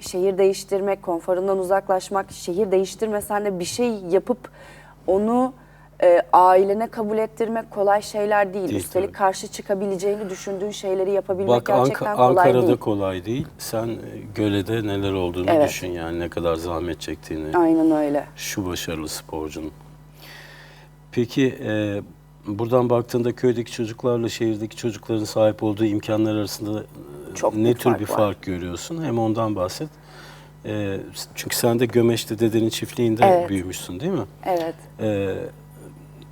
şehir değiştirmek, konforundan uzaklaşmak, şehir değiştirmesen de bir şey yapıp onu e, ailene kabul ettirmek kolay şeyler değil. Değil, Üstelik tabii. karşı çıkabileceğini düşündüğün şeyleri yapabilmek Bak gerçekten kolay Ankara'da değil. kolay değil. Sen e, Göle'de neler olduğunu Evet. düşün yani ne kadar zahmet çektiğini. Aynen öyle. Şu başarılı sporcunun. Peki e, buradan baktığında köydeki çocuklarla şehirdeki çocukların sahip olduğu imkanlar arasında e, Çok ne tür fark bir var. fark görüyorsun? Hem ondan bahset. E, çünkü sen de Gömeş'te dedenin çiftliğinde Evet. büyümüşsün değil mi? Evet. E,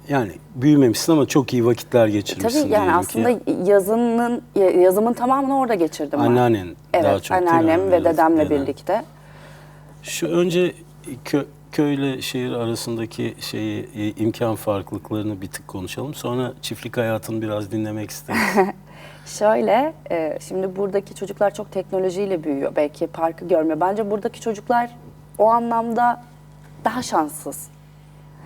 yani büyümemişsin ama çok iyi vakitler geçirmişsin Tabii yani diyelim aslında ki. yazının yazımın tamamını orada geçirdim ben. Anneannen Evet, daha çok değil mi? anneannem ve Biraz dedemle deden. birlikte. Şu önce kö, köyle şehir arasındaki şeyi e, imkan farklılıklarını bir tık konuşalım. Sonra çiftlik hayatını biraz dinlemek isteriz. Şöyle, e, şimdi buradaki çocuklar çok teknolojiyle büyüyor. Belki parkı görmüyor. Bence buradaki çocuklar o anlamda daha şanssız.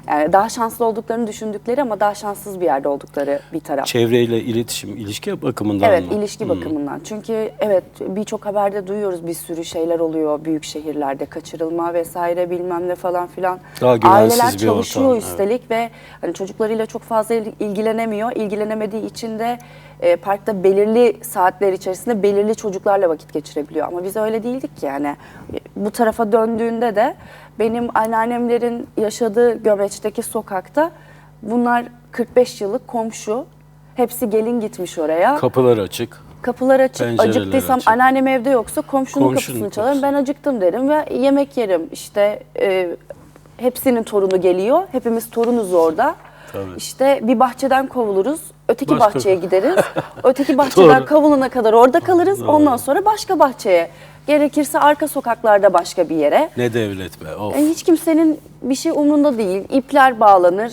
Yani daha şanslı olduklarını düşündükleri ama daha şanssız bir yerde oldukları bir taraf. Çevreyle iletişim, ilişki bakımından Evet, mı? ilişki Hmm. bakımından. Çünkü evet birçok haberde duyuyoruz bir sürü şeyler oluyor büyük şehirlerde kaçırılma vesaire bilmem ne falan filan. Daha güvensiz Aileler bir çalışıyor ortam, üstelik ve hani çocuklarıyla çok fazla il- ilgilenemiyor. İlgilenemediği için de e, parkta belirli saatler içerisinde belirli çocuklarla vakit geçirebiliyor. Ama biz öyle değildik ki yani. Bu tarafa döndüğünde de benim anneannemlerin yaşadığı Gömeç'teki sokakta bunlar 45 yıllık komşu. Hepsi gelin gitmiş oraya. Kapılar açık. Kapılar açık, Pencereler acıktıysam açık. anneannem evde yoksa komşunun, Komşunun kapısını çalarım. kapısı. Ben acıktım derim ve yemek yerim. İşte e, hepsinin torunu geliyor. Hepimiz torunuz orada. Tabii. İşte bir bahçeden kovuluruz. Öteki Başka- bahçeye gideriz. Öteki bahçeden Doğru. kovulana kadar orada kalırız. Doğru. Ondan sonra başka bahçeye. Gerekirse arka sokaklarda başka bir yere. Ne devlet be. Of. E, hiç kimsenin bir şey umrunda değil. İpler bağlanır.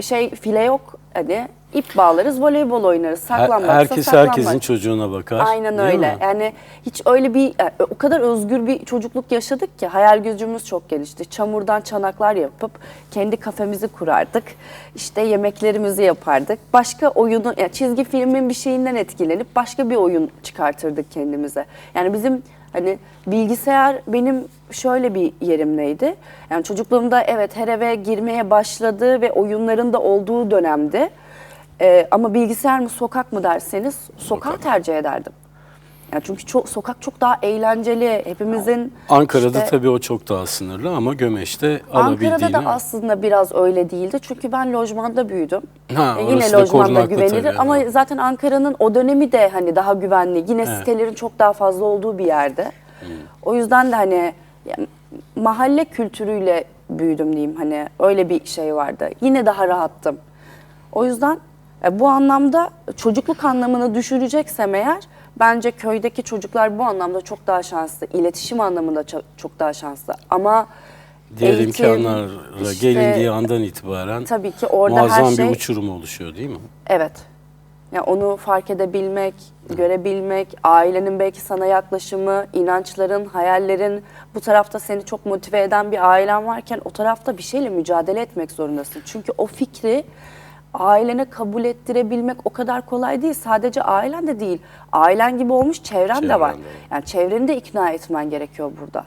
Şey file yok. Hani ip bağlarız, voleybol oynarız. Saklanmaksa herkes saklanmak. herkesin çocuğuna bakar. Aynen değil öyle. mi? Yani hiç öyle bir yani o kadar özgür bir çocukluk yaşadık ki hayal gücümüz çok gelişti. Çamurdan çanaklar yapıp kendi kafemizi kurardık. İşte yemeklerimizi yapardık. Başka oyunu yani çizgi filmin bir şeyinden etkilenip başka bir oyun çıkartırdık kendimize. Yani bizim hani bilgisayar benim şöyle bir yerimdeydi. Yani çocukluğumda evet her eve girmeye başladığı ve oyunlarında olduğu dönemdi. Ee, ama bilgisayar mı sokak mı derseniz sokağı Sokak. tercih ederdim. Yani çünkü çok, sokak çok daha eğlenceli. Hepimizin Ankara'da işte- tabii o çok daha sınırlı ama Gömeş'te alabildiğini... Ankara'da da aslında biraz öyle değildi. Çünkü ben lojmanda büyüdüm. Ha, E, yine da lojmanda güvenilir tabii, ama evet. zaten Ankara'nın o dönemi de hani daha güvenli. Yine Evet. sitelerin çok daha fazla olduğu bir yerde. Hmm. O yüzden de hani ya, mahalle kültürüyle büyüdüm diyeyim hani öyle bir şey vardı. Yine daha rahattım. O yüzden e, bu anlamda çocukluk anlamını düşüreceksem eğer bence köydeki çocuklar bu anlamda çok daha şanslı. İletişim anlamında ço- çok daha şanslı. Ama Diğer eğitim, imkanlarla işte- gelindiği andan itibaren Tabii ki orada her muazzam şey- bir uçurum oluşuyor değil mi? Evet. Ya onu fark edebilmek, görebilmek, ailenin belki sana yaklaşımı, inançların, hayallerin bu tarafta seni çok motive eden bir ailen varken o tarafta bir şeyle mücadele etmek zorundasın. Çünkü o fikri ailene kabul ettirebilmek o kadar kolay değil. Sadece ailen de değil. Ailen gibi olmuş çevren de Çevren var. de var. Yani çevreni de ikna etmen gerekiyor burada.